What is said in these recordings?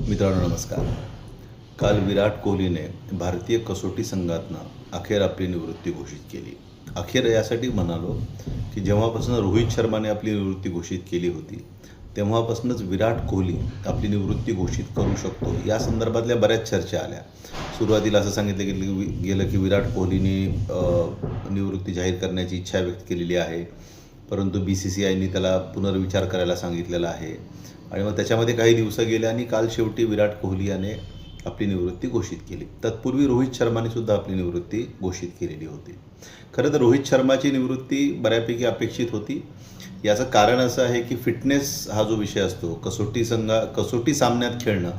मित्रांनो नमस्कार. काल विराट कोहलीने भारतीय कसोटी संघातनं अखेर आपली निवृत्ती घोषित केली. अखेर यासाठी म्हणालो की जेव्हापासून रोहित शर्माने आपली निवृत्ती घोषित केली होती तेव्हापासूनच विराट कोहली आपली निवृत्ती घोषित करू शकतो. या संदर्भातल्या बऱ्याच चर्चा आल्या. सुरुवातीला असं सांगितलं गेलं की गेलं की विराट कोहलीने निवृत्ती जाहीर करण्याची इच्छा व्यक्त केलेली आहे. परंतु बी सी सी आयनी त्याला पुनर्विचार करायला सांगितलेला आहे. आणि मग त्याच्यामध्ये काही दिवस गेले आणि काल शेवटी विराट कोहली याने आपली निवृत्ती घोषित केली. तत्पूर्वी रोहित शर्माने सुद्धा आपली निवृत्ती घोषित केलेली होती. खरं तर रोहित शर्माची निवृत्ती बऱ्यापैकी अपेक्षित होती. याचं कारण असं आहे की फिटनेस हा जो विषय असतो कसोटी संघा कसोटी सामन्यात खेळणं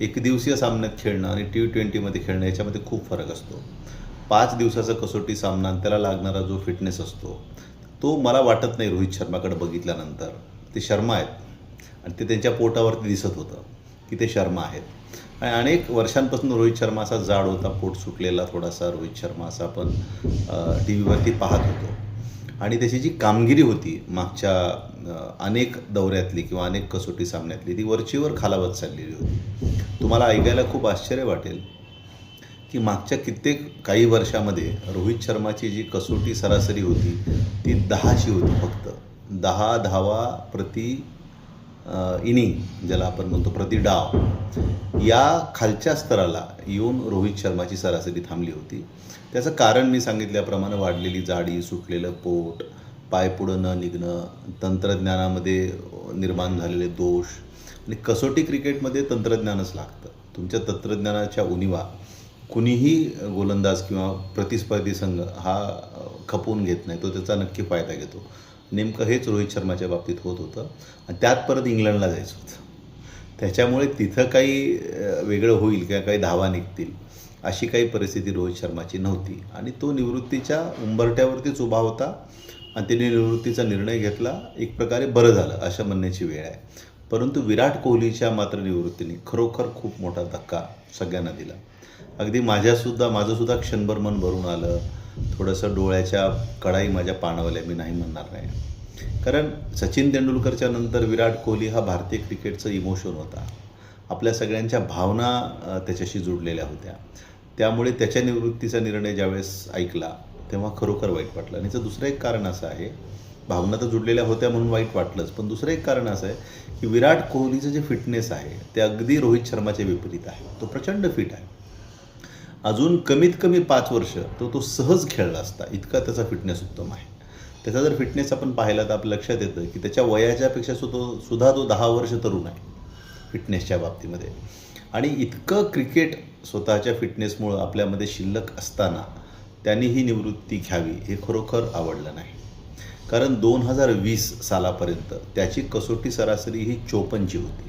एकदिवसीय सामन्यात खेळणं आणि टी ट्वेंटीमध्ये खेळणं याच्यामध्ये खूप फरक असतो. पाच दिवसाचा कसोटी सामना आणि त्याला लागणारा जो फिटनेस असतो तो मला वाटत नाही रोहित शर्माकडे बघितल्यानंतर. ते शर्मा आहेत. आणि ते त्यांच्या पोटावरती दिसत होतं की ते शर्मा आहेत. आणि अनेक वर्षांपासून रोहित शर्मा असा जाड होता पोट सुटलेला थोडासा रोहित शर्मा असा आपण टी व्हीवरती पाहत होतो. आणि त्याची जी कामगिरी होती मागच्या अनेक दौऱ्यातली किंवा अनेक कसोटी सामन्यातली ती वरचीवर खालावत चाललेली होती. तुम्हाला ऐकायला खूप आश्चर्य वाटेल की मागच्या कित्येक काही वर्षामध्ये रोहित शर्माची जी कसोटी सरासरी होती ती दहाशी होती फक्त. दहा धावा प्रति इनिंग ज्याला आपण म्हणतो प्रति डाव या खालच्या स्तराला येऊन रोहित शर्माची सरासरी थांबली होती. त्याचं कारण मी सांगितल्याप्रमाणे वाढलेली जाडी सुटलेलं पोट पाय पुढं न निघणं तंत्रज्ञानामध्ये निर्माण झालेले दोष आणि कसोटी क्रिकेटमध्ये तंत्रज्ञानच लागतं. तुमच्या तंत्रज्ञानाच्या उणीवा कुणीही गोलंदाज किंवा प्रतिस्पर्धी संघ हा खपवून घेत नाही तो त्याचा नक्की फायदा घेतो. नेमकं हेच रोहित शर्माच्या बाबतीत होत होतं. आणि त्यात परत इंग्लंडला जायचं होतं. त्याच्यामुळे तिथं काही वेगळं होईल किंवा काही धावा निघतील अशी काही परिस्थिती रोहित शर्माची नव्हती. आणि तो निवृत्तीच्या उंबरट्यावरतीच उभा होता आणि त्याने निवृत्तीचा निर्णय घेतला. एक प्रकारे बरं झालं अशा म्हणण्याची वेळ आहे. परंतु विराट कोहलीच्या मात्र निवृत्तीने खरोखर खूप मोठा धक्का सगळ्यांना दिला. अगदी माझ्यासुद्धा माझंसुद्धा क्षणभर मन भरून आलं. थोडंसं डोळ्याच्या कडाई माझ्या पाणवल्या मी नाही म्हणणार नाही. कारण सचिन तेंडुलकरच्या नंतर विराट कोहली हा भारतीय क्रिकेटचं इमोशन होता. आपल्या सगळ्यांच्या भावना त्याच्याशी जुडलेल्या होत्या. त्यामुळे त्याच्या निवृत्तीचा निर्णय ज्यावेळेस ऐकला तेव्हा खरोखर वाईट वाटलं. आणि याचं दुसरं एक कारण असं आहे भावना तर जुडलेल्या होत्या म्हणून वाईट वाटलंच पण दुसरं एक कारण असं आहे की विराट कोहलीचं जे फिटनेस आहे ते अगदी रोहित शर्माच्या विपरीत आहे. तो प्रचंड फिट आहे. अजून कमीत कमी पाच वर्ष तो तो सहज खेळला असता. इतका त्याचा फिटनेस उत्तम आहे. त्याचा जर फिटनेस आपण पाहिला तर आपल्या लक्षात येतं की त्याच्या वयाच्यापेक्षा सु तो सुद्धा तो दहा वर्ष तरुण आहे फिटनेसच्या बाबतीमध्ये. आणि इतकं क्रिकेट स्वतःच्या फिटनेसमुळं आपल्यामध्ये शिल्लक असताना त्यांनी ही निवृत्ती घ्यावी हे खरोखर आवडलं नाही. कारण दोन हजार वीस सालापर्यंत त्याची कसोटी सरासरी ही चोपन्नची होती.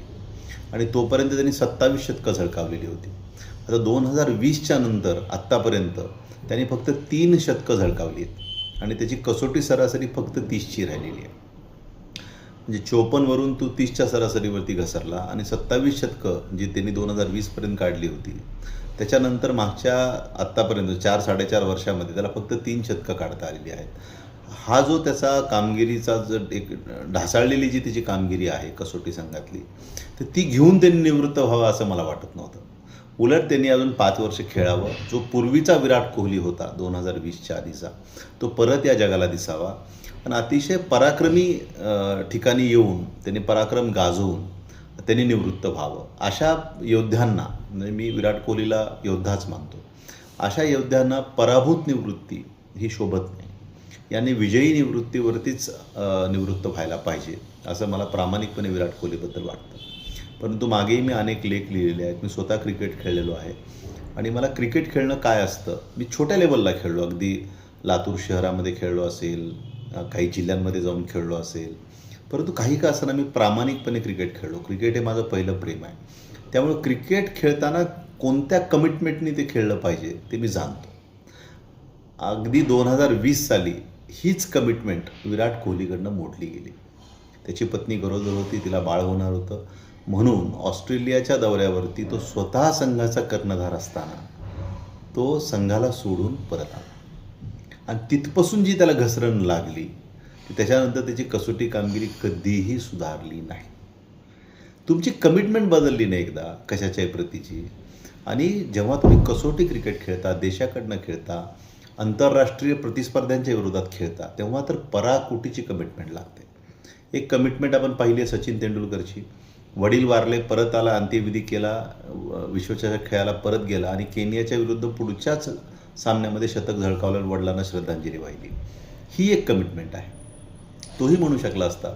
आणि तोपर्यंत त्यांनी सत्तावीस शतकं झळकावलेली होती. आता दोन हजार वीसच्या नंतर आत्तापर्यंत त्यांनी फक्त तीन शतकं झळकावली आहेत आणि त्याची कसोटी सरासरी फक्त तीसची राहिलेली आहे. म्हणजे चोपन्नवरून तू तीसच्या सरासरीवरती घसरला आणि सत्तावीस शतकं जी त्यांनी दोन हजार वीसपर्यंत काढली होती त्याच्यानंतर मागच्या आत्तापर्यंत चार साडेचार वर्षामध्ये त्याला फक्त तीन शतकं काढता आलेली आहेत. हा जो त्याचा कामगिरीचा जर एक ढासाळलेली जी त्याची कामगिरी आहे कसोटी संघातली तर ती घेऊन त्यांनी निवृत्त व्हावं असं मला वाटत नव्हतं. उलट त्यांनी अजून पाच वर्ष खेळावं. जो पूर्वीचा विराट कोहली होता दोन हजार वीसच्या आधीचा तो परत या जगाला दिसावा. आणि अतिशय पराक्रमी ठिकाणी येऊन त्यांनी पराक्रम गाजवून त्यांनी निवृत्त व्हावं. अशा योद्ध्यांना म्हणजे मी विराट कोहलीला योद्धाच मानतो. अशा योद्ध्यांना पराभूत निवृत्ती ही शोभत नाही. यांनी विजयी निवृत्तीवरतीच निवृत्त व्हायला पाहिजे असं मला प्रामाणिकपणे विराट कोहलीबद्दल वाटतं. परंतु मागेही मी अनेक लेख लिहिलेले आहेत. मी स्वतः क्रिकेट खेळलेलो आहे. आणि मला क्रिकेट खेळणं काय असतं? मी छोट्या लेवलला खेळलो. अगदी लातूर शहरामध्ये खेळलो असेल काही जिल्ह्यांमध्ये जाऊन खेळलो असेल. परंतु काही का असताना मी प्रामाणिकपणे क्रिकेट खेळलो. क्रिकेट हे माझं पहिलं प्रेम आहे. त्यामुळे क्रिकेट खेळताना कोणत्या कमिटमेंटनी ते खेळलं पाहिजे ते मी जाणतो. अगदी दोन हजार वीस साली हीच कमिटमेंट विराट कोहलीकडनं मोडली गेली. त्याची पत्नी गरोदर होती तिला बाळ होणार होतं. म्हणून ऑस्ट्रेलियाच्या दौऱ्यावरती तो स्वतः संघाचा कर्णधार असताना तो संघाला सोडून परत आला. आणि तिथपासून जी त्याला घसरण लागली त्याच्यानंतर त्याची कसोटी कामगिरी कधीही सुधारली नाही. तुमची कमिटमेंट बदलली नाही एकदा कशाच्याही प्रतीची. आणि जेव्हा तुम्ही कसोटी क्रिकेट खेळता देशाकडनं खेळता आंतरराष्ट्रीय प्रतिस्पर्ध्यांच्या विरोधात खेळता तेव्हा तर पराकोटीची कमिटमेंट लागते. एक कमिटमेंट आपण पाहिली आहे सचिन तेंडुलकरची. वडील वारले परत आला अंत्यविधी केला व- विश्वचषक खेळायला परत गेला आणि केनियाच्या विरुद्ध पुढच्याच सामन्यामध्ये शतक झळकावल्यावर आणि वडिलांना श्रद्धांजली वाहिली. ही एक कमिटमेंट आहे. तोही म्हणू शकला असता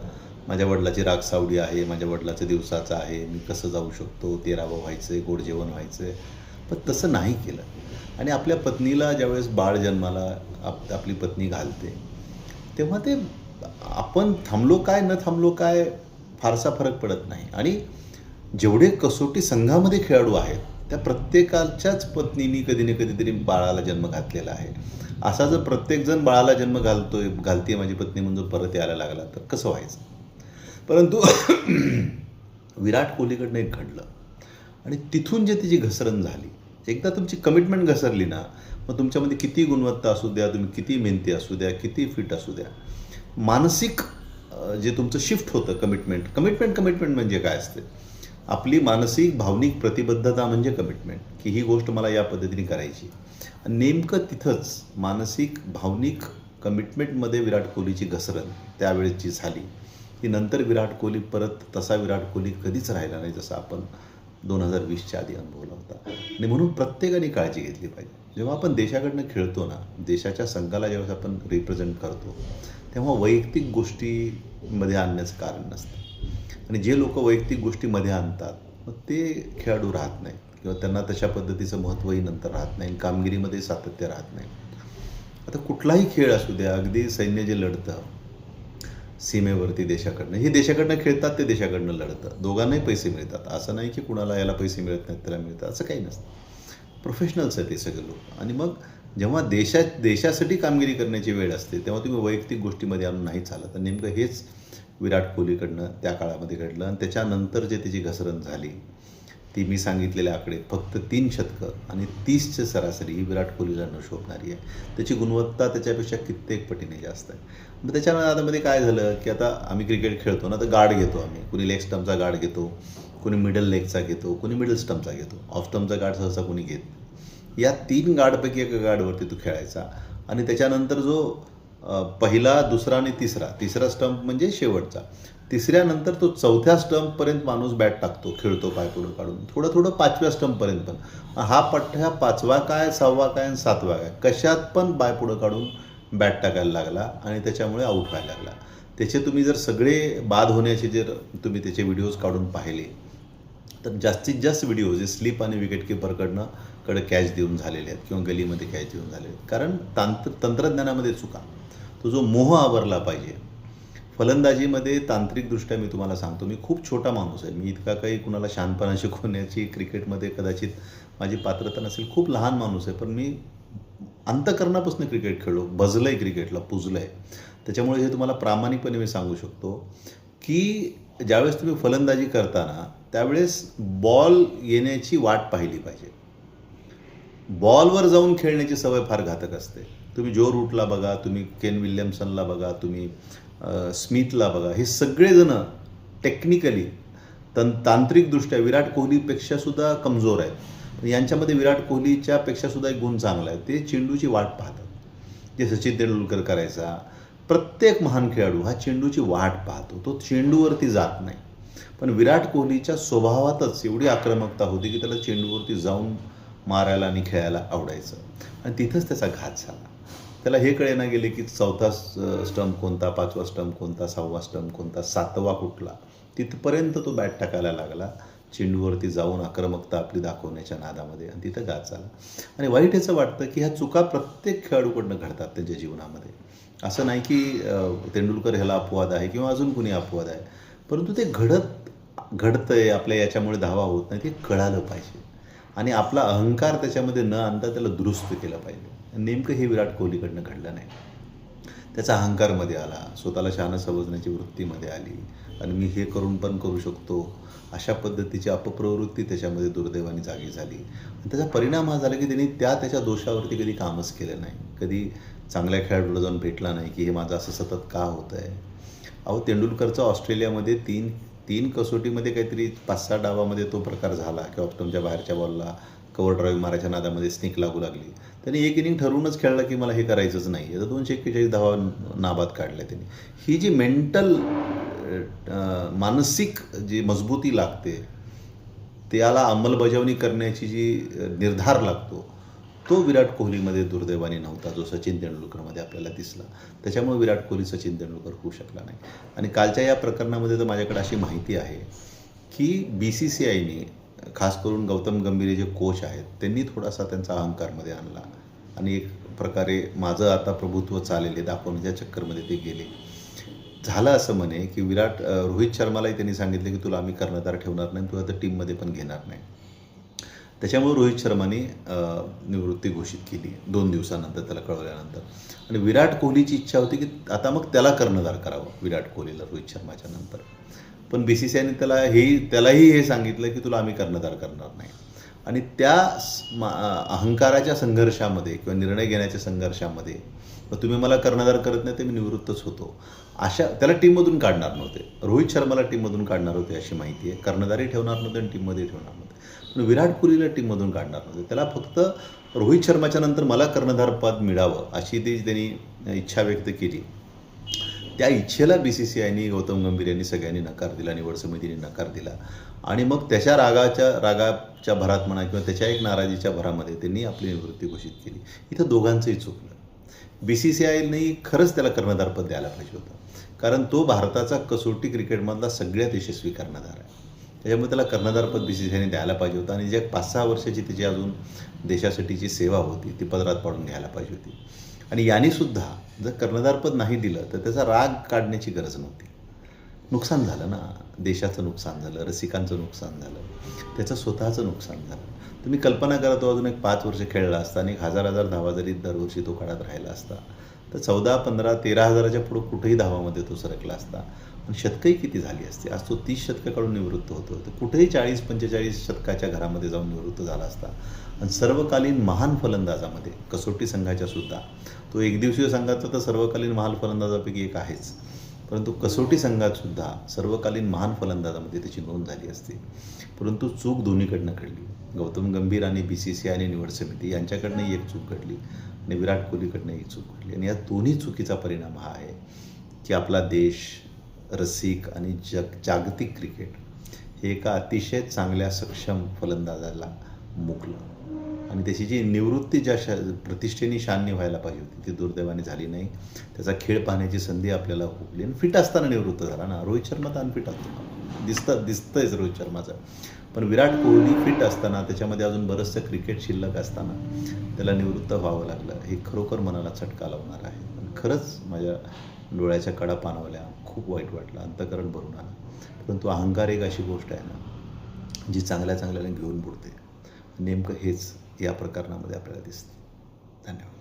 माझ्या वडिलाची राग सावडी आहे माझ्या वडिलाचं दिवसाचं आहे मी कसं जाऊ शकतो तेरावं व्हायचं आहे गोड जेवण व्हायचं आहे पण तसं नाही केलं. आणि आपल्या पत्नीला ज्यावेळेस बाळ जन्माला आप आपली पत्नी घालते तेव्हा ते आपण थांबलो काय न थांबलो काय फारसा फरक पडत नाही. आणि जेवढे कसोटी संघामध्ये खेळाडू आहेत त्या प्रत्येकाच्याच पत्नीनी कधी ना कधीतरी बाळाला जन्म घातलेला आहे. असा जर प्रत्येकजण बाळाला जन्म घालतोय घालतीये माझी पत्नी म्हणून परत यायला लागला तर कसं व्हायचं? परंतु विराट कोहलीकडनं एक घडलं. आणि तिथून जे तिची घसरण झाली एकदा तुमची कमिटमेंट घसरली ना मग तुमच्यामध्ये किती गुणवत्ता असू द्या तुम्ही किती मेहनती असू द्या किती फिट असू द्या मानसिक जे तुमचं शिफ्ट होतं कमिटमेंट कमिटमेंट कमिटमेंट म्हणजे काय असते? आपली मानसिक भावनिक प्रतिबद्धता म्हणजे कमिटमेंट की ही गोष्ट मला या पद्धतीने करायची. नेमकं तिथंच मानसिक भावनिक कमिटमेंटमध्ये विराट कोहलीची घसरण त्यावेळेची झाली. की नंतर विराट कोहली परत तसा विराट कोहली कधीच राहिला नाही जसा आपण दोन हजार वीसच्या आधी अनुभवला होता. आणि म्हणून प्रत्येकाने काळजी घेतली पाहिजे. जेव्हा आपण देशाकडनं खेळतो ना देशाच्या संघाला जेव्हा आपण रिप्रेझेंट करतो तेव्हा वैयक्तिक गोष्टीमध्ये आणण्याचं कारण नसतं. आणि जे लोक वैयक्तिक गोष्टीमध्ये आणतात मग ते खेळाडू राहत नाहीत किंवा त्यांना तशा पद्धतीचं महत्त्वही नंतर राहत नाही कामगिरीमध्ये सातत्य राहत नाही. आता कुठलाही खेळ असू द्या अगदी सैन्य जे लढतं सीमेवरती देशाकडनं हे देशाकडनं खेळतात ते देशाकडनं लढतं. दोघांनाही पैसे मिळतात. असं नाही की कुणाला याला पैसे मिळत नाहीत त्याला मिळतात. असं काही नसतं. प्रोफेशनल्स आहे ते सगळे लोक. आणि मग जेव्हा देशात देशासाठी कामगिरी करण्याची वेळ असते तेव्हा तुम्ही वैयक्तिक गोष्टीमध्ये आणून नाही चालत. तर नेमकं हेच विराट कोहलीकडनं त्या काळामध्ये घडलं. आणि त्याच्यानंतर जे तिची घसरण झाली ती मी सांगितलेल्या आकडे फक्त तीन शतकं आणि तीसचे सरासरी ही विराट कोहलीला न शोभणारी आहे. त्याची गुणवत्ता त्याच्यापेक्षा कित्येक पटीने जास्त आहे. मग त्याच्यामध्ये काय झालं की आता आम्ही क्रिकेट खेळतो ना तर गार्ड घेतो आम्ही. कुणी लेग स्टम्पचा गार्ड घेतो कुणी मिडल लेगचा घेतो कुणी मिडल स्टम्पचा घेतो. ऑफ स्टम्पचा गार्ड सहसा कुणी घेत नाही. या तीन गाडपैकी एका गाडवरती तो खेळायचा. आणि त्याच्यानंतर जो पहिला दुसरा आणि तिसरा तिसरा स्टंप म्हणजे शेवटचा. तिसऱ्यानंतर तो चौथ्या स्टंपपर्यंत माणूस बॅट टाकतो खेळतो पाय पुढं काढून. थोडं थोडं पाचव्या स्टंपपर्यंत पण. हा पठ्ठ्या पाचवा काय सहावा काय आणि सातवा काय? कशात पण पाय पुढं काढून बॅट टाकायला लागला आणि त्याच्यामुळे आऊट व्हायला लागला. त्याचे तुम्ही जर सगळे बाद होण्याचे जर तुम्ही त्याचे व्हिडिओज काढून पाहिले तर जास्तीत जास्त व्हिडिओ जे स्लिप आणि विकेटकीपरकडनं कडे कॅच देऊन झालेले आहेत किंवा गलीमध्ये कॅच देऊन झालेले आहेत. कारण तांत्र तंत्रज्ञानामध्ये चुका. तो जो मोह आवरला पाहिजे. फलंदाजीमध्ये तांत्रिकदृष्ट्या मी तुम्हाला सांगतो मी खूप छोटा माणूस आहे. मी इतका काही कुणाला शहाणपणा शिकवण्याची क्रिकेटमध्ये कदाचित माझी पात्रता नसेल खूप लहान माणूस आहे. पण मी अंतकरणापासून क्रिकेट खेळलो. भजलं आहे क्रिकेटला पुजलं आहे त्याच्यामुळे हे तुम्हाला प्रामाणिकपणे मी सांगू शकतो की ज्यावेळेस तुम्ही फलंदाजी करताना त्यावेळेस बॉल येण्याची वाट पाहिली पाहिजे. बॉलवर जाऊन खेळण्याची सवय फार घातक असते. तुम्ही जो रूटला बघा तुम्ही केन विल्यमसनला बघा तुम्ही स्मिथला बघा हे सगळेजणं टेक्निकली तं तांत्रिकदृष्ट्या विराट कोहलीपेक्षा सुद्धा कमजोर आहेत. यांच्यामध्ये विराट कोहलीच्या पेक्षा सुद्धा एक गुण चांगला आहे. ते चेंडूची वाट पाहतात. जे सचिन तेंडुलकर करायचा प्रत्येक महान खेळाडू हा चेंडूची वाट पाहतो. तो चेंडूवरती जात नाही. पण विराट कोहलीच्या स्वभावातच एवढी आक्रमकता होती की त्याला चेंडूवरती जाऊन मारायला आणि खेळायला आवडायचं. आणि तिथंच त्याचा घात झाला. त्याला हे कळेना गेले की चौथा स्टंप कोणता पाचवा स्टंप कोणता सहावा स्टंप कोणता सातवा कुठला. तिथपर्यंत तो बॅट टाकायला लागला. चेंडूवरती जाऊन आक्रमकता आपली दाखवण्याच्या नादामध्ये आणि तिथं घात झाला. आणि वाईट याचं वाटतं की ह्या चुका प्रत्येक खेळाडूकडनं घडतात त्यांच्या जीवनामध्ये. असं नाही की तेंडुलकर ह्याला अपवाद आहे किंवा अजून कुणी अपवाद आहे. परंतु ते घडत घडतंय आपल्या याच्यामुळे धावा होत नाही ते कळालं पाहिजे. आणि आपला अहंकार त्याच्यामध्ये न आणता त्याला दुरुस्त केला पाहिजे. नेमकं हे विराट कोहलीकडनं घडलं नाही. त्याचा अहंकारमध्ये आला स्वतःला शहाणं समजण्याची वृत्तीमध्ये आली आणि मी हे करून पण करू शकतो. अशा पद्धतीची अपप्रवृत्ती त्याच्यामध्ये दुर्दैवाने जागी झाली. आणि त्याचा परिणाम हा झाला की त्यांनी त्या त्याच्या दोषावरती कधी कामच केलं नाही. कधी चांगल्या खेळाडूला जाऊन भेटला नाही की हे माझं असं सतत का होतं आहे अहो तेंडुलकरचं ऑस्ट्रेलियामध्ये तीन तीन कसोटीमध्ये काहीतरी पाच सहा डावामध्ये तो प्रकार झाला किंवा ऑप्टमच्या बाहेरच्या बॉलला कवर ड्राईव्ह मारायच्या नादामध्ये स्निक लागू लागली. त्यांनी एक इनिंग ठरवूनच खेळला की मला हे करायचंच नाही. तर दोनशे एक्केचाळीस धावा नाबाद काढल्या त्यांनी. ही जी मेंटल मानसिक जी मजबूती लागते त्याला अंमलबजावणी करण्याची जी निर्धार लागतो तो विराट कोहलीमध्ये दुर्दैवाने नव्हता जो सचिन तेंडुलकरमध्ये आपल्याला दिसला. त्याच्यामुळे विराट कोहली सचिन तेंडुलकर होऊ शकला नाही. आणि कालच्या या प्रकरणामध्ये तर माझ्याकडे अशी माहिती आहे की बी सी सी आयने खास करून गौतम गंभीर जे कोच आहेत त्यांनी थोडासा त्यांचा अहंकारमध्ये आणला. आणि एक प्रकारे माझं आता प्रभुत्व चालेल हे दाखवण्याच्या चक्करमध्ये ते गेले. झालं असं म्हणे की विराट रोहित शर्मालाही त्यांनी सांगितलं की तुला आम्ही कर्णधार ठेवणार नाही तुला तर टीममध्ये पण घेणार नाही. त्याच्यामुळे रोहित शर्माने निवृत्ती घोषित केली दोन दिवसानंतर त्याला कळवल्यानंतर. आणि विराट कोहलीची इच्छा होती की आता मग त्याला कर्णधार करावं विराट कोहलीला रोहित शर्माच्या नंतर. पण बी सी सी आयने त्याला हेही त्यालाही हे सांगितलं की तुला आम्ही कर्णधार करणार नाही. आणि त्या मा- अहंकाराच्या संघर्षामध्ये किंवा निर्णय घेण्याच्या संघर्षामध्ये मग तुम्ही मला कर्णधार करत नाही ते मी निवृत्तच होतो. अशा त्याला टीममधून काढणार नव्हते. रोहित शर्माला टीममधून काढणार होते अशी माहिती आहे. कर्णधारही ठेवणार नव्हते आणि टीममध्ये ठेवणार नव्हते. पण विराट कोहलीला टीममधून काढणार नव्हते. त्याला फक्त रोहित शर्माच्या नंतर मला कर्णधार पद मिळावं अशी ती त्यांनी इच्छा व्यक्त केली. त्या इच्छेला बी सी सी आयनी गौतम गंभीर यांनी सगळ्यांनी नकार दिला निवड समितीने नकार दिला. आणि मग त्याच्या रागाच्या रागाच्या भरात म्हणा किंवा त्याच्या एक नाराजीच्या भरामध्ये त्यांनी आपली निवृत्ती घोषित केली. इथं दोघांचंही चुकलं. बी सी सी आयने खरंच त्याला कर्णधारपद द्यायला पाहिजे होतं. कारण तो भारताचा कसोटी क्रिकेटमधला सगळ्यात यशस्वी कर्णधार आहे. त्याच्यामुळे त्याला कर्णधारपद बी सी सी आयने द्यायला पाहिजे होतं. आणि जे पाच सहा वर्षाची त्याची अजून देशासाठीची सेवा होती ती पदरात पाडून घ्यायला पाहिजे होती. आणि यांनी सुद्धा जर कर्णधारपद नाही दिलं तर त्याचा राग काढण्याची गरज नव्हती. नुकसान झालं ना. देशाचं नुकसान झालं रसिकांचं नुकसान झालं. त्याचं स्वतःचं नुकसान झालं. तुम्ही कल्पना करा तो अजून एक पाच वर्ष खेळला असता आणि एक हजार हजार धावा जरी दरवर्षी तो काढत राहिला असता तर चौदा पंधरा तेरा हजाराच्या पुढं कुठेही धावामध्ये तो सरकला असता. पण शतकही किती झाली असते? आज तो तीस शतकाकडून निवृत्त होतो. तर कुठेही चाळीस पंचेचाळीस शतकाच्या घरामध्ये जाऊन निवृत्त झाला असता. आणि सर्वकालीन महान फलंदाजामध्ये कसोटी संघाच्या सुद्धा तो एकदिवसीय संघाचा तर सर्वकालीन महान फलंदाजापैकी एक आहेच. परंतु कसोटी संघातसुद्धा सर्वकालीन महान फलंदाजामध्ये त्याची नोंद झाली असते. परंतु चूक दोन्हीकडनं घडली. गौतम गंभीर आणि बी सी सी आणि निवड समिती यांच्याकडनंही एक चूक घडली आणि विराट कोहलीकडनं एक चूक घडली. आणि या दोन्ही चुकीचा परिणाम हा आहे की आपला देश रसिक आणि जग जागतिक क्रिकेट हे एका अतिशय चांगल्या सक्षम फलंदाजाला मुकलं. आणि त्याची जी निवृत्ती ज्या शा प्रतिष्ठेने शान्य व्हायला पाहिजे होती ती दुर्दैवाने झाली नाही. त्याचा खेळ पाहण्याची संधी आपल्याला हुकली आणि फिट असताना निवृत्त झाला ना. रोहित शर्मा तर अनफिट असतो. दिसतं दिसतंयच रोहित शर्माचं. पण विराट कोहली फिट असताना त्याच्यामध्ये अजून बरंचसं क्रिकेट शिल्लक असताना त्याला निवृत्त व्हावं लागलं. हे खरोखर मनाला चटका लावणार आहे. पण खरंच माझ्या डोळ्याच्या कडा पानवल्या खूप वाईट वाटलं. अंतकरण भरून आलं. परंतु अहंकार एक अशी गोष्ट आहे ना जी चांगल्या चांगल्याला घेऊन बुडते. नेमकं हेच या प्रकरणामध्ये आपल्याला दिसतं. धन्यवाद.